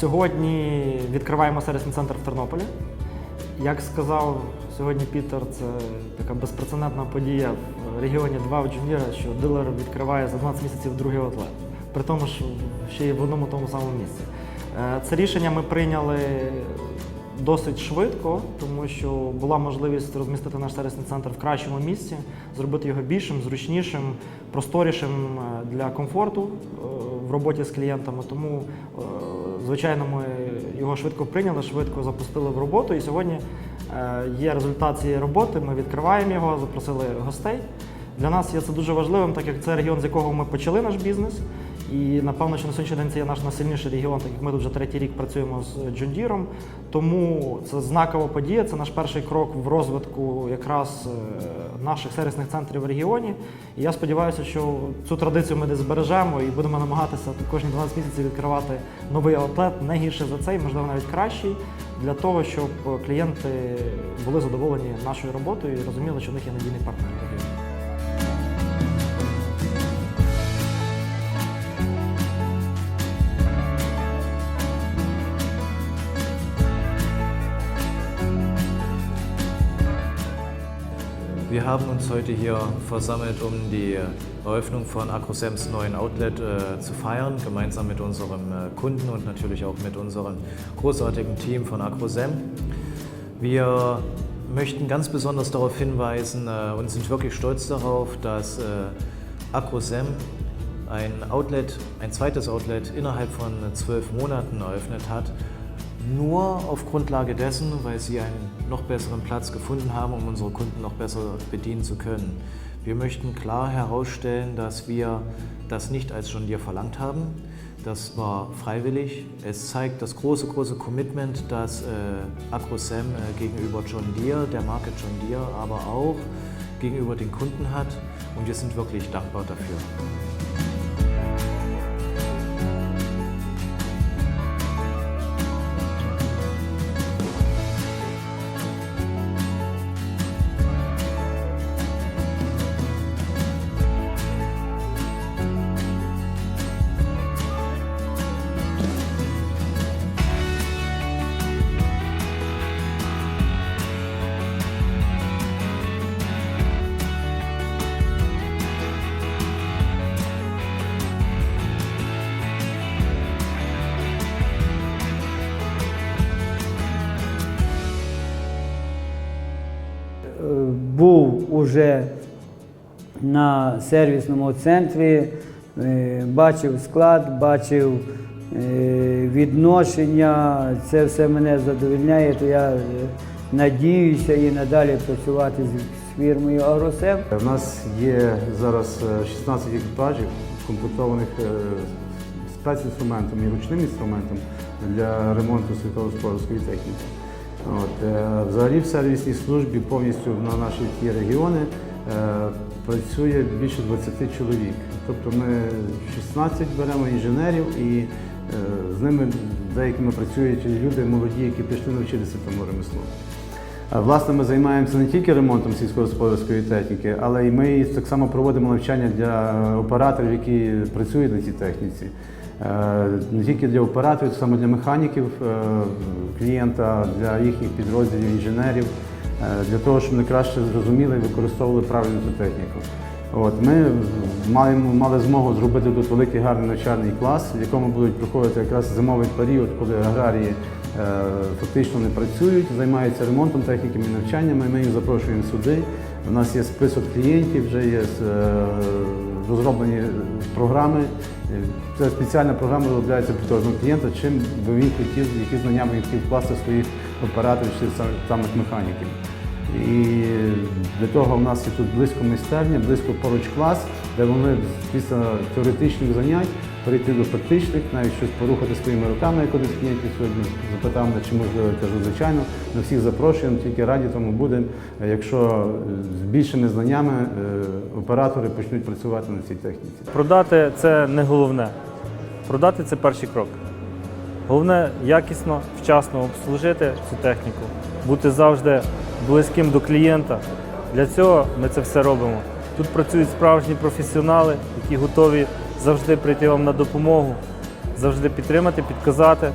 Сьогодні відкриваємо сервісний центр в Тернополі. Як сказав сьогодні Пітер, це така безпрецедентна подія в регіоні 2 в Джуніра, що дилер відкриває за 12 місяців другий атлет. При тому, що ще й в одному тому самому місці. Е, Це рішення ми прийняли досить швидко, тому що була можливість розмістити наш сервісний центр в кращому місці, зробити його більшим, зручнішим, просторішим е, для комфорту е, в роботі з клієнтами. Тому, звичайно, ми його швидко прийняли, швидко запустили в роботу. І сьогодні е, є результат цієї роботи. Ми відкриваємо його, запросили гостей. Для нас є це дуже важливим, так як це регіон, з якого ми почали наш бізнес. І напевно, що на сьогоднішній день це є наш найсильніший регіон, так як ми тут вже третій рік працюємо з Джондіром. Тому це знакова подія, це наш перший крок в розвитку якраз е, наших сервісних центрів в регіоні. І я сподіваюся, що цю традицію ми десь збережемо і будемо намагатися кожні 12 місяців відкривати новий аутлет не гірше за цей, можливо, навіть кращий, для того, щоб клієнти були задоволені нашою роботою і розуміли, що в них є надійний партнер Wir haben uns heute hier versammelt, um die Eröffnung von Acrosems neuen Outlet äh, zu feiern, gemeinsam mit unserem äh, Kunden und natürlich auch mit unserem großartigen Team von Acrosem. Wir möchten ganz besonders darauf hinweisen äh, und sind wirklich stolz darauf, dass äh, Acrosem ein Outlet, ein zweites Outlet innerhalb von zwölf Monaten eröffnet hat, nur auf Grundlage dessen, weil sie einen noch besseren Platz gefunden haben, um unsere Kunden noch besser bedienen zu können. Wir möchten klar herausstellen, dass wir das nicht als John Deere verlangt haben. Das war freiwillig. Es zeigt das große, große Commitment, das äh, Acrosem äh, gegenüber John Deere, der Marke John Deere, aber auch gegenüber den Kunden hat. Und wir sind wirklich dankbar dafür. Був уже на сервісному центрі, е, бачив склад, бачив е, відношення, це все мене задовольняє, то я е, надіюся і надалі працювати з фірмою Агросем. У нас є зараз е, 16 екіпажів, комплектованих спецінструментом і ручним інструментом для ремонту світовосподарської техніки. Е, взагалі в сервісній службі повністю на наші ті регіони е, працює більше 20 чоловік. Тобто ми 16 беремо інженерів і е, з ними деякими працюють люди молоді, які пішли навчитися тому ремеслу. Власне, ми займаємося не тільки ремонтом сільськогосподарської техніки, але й ми так само проводимо навчання для операторів, які працюють на цій техніці. Е, Не тільки для операторів, само для механіків е, клієнта, для їхніх підрозділів, інженерів, е, для того, щоб вони краще зрозуміли і використовували правильно цю техніку. От, ми маємо, мали змогу зробити тут великий гарний навчальний клас, в якому будуть проходити якраз зимовий період, коли аграрії е, фактично не працюють, займаються ремонтом техніки і навчаннями. Ми їх запрошуємо сюди. У нас є список клієнтів, вже є розроблені програми. Е, Це спеціальна програма розробляється під кожного клієнта, чим би він хотів, які знання він хотів вкласти своїх операторів чи сам- самих механіків. І для того в нас є тут близько майстерня, близько поруч клас, де вони після теоретичних занять перейти до практичних, навіть щось порухати своїми руками, як один з клієнтів сьогодні запитав чи можливо, я кажу, звичайно, ми всіх запрошуємо, тільки раді тому будемо, якщо з більшими знаннями е, оператори почнуть працювати на цій техніці. Продати це не головне. Продати це перший крок. Головне якісно, вчасно обслужити цю техніку, бути завжди близьким до клієнта. Для цього ми це все робимо. Тут працюють справжні професіонали, які готові завжди прийти вам на допомогу, завжди підтримати, підказати.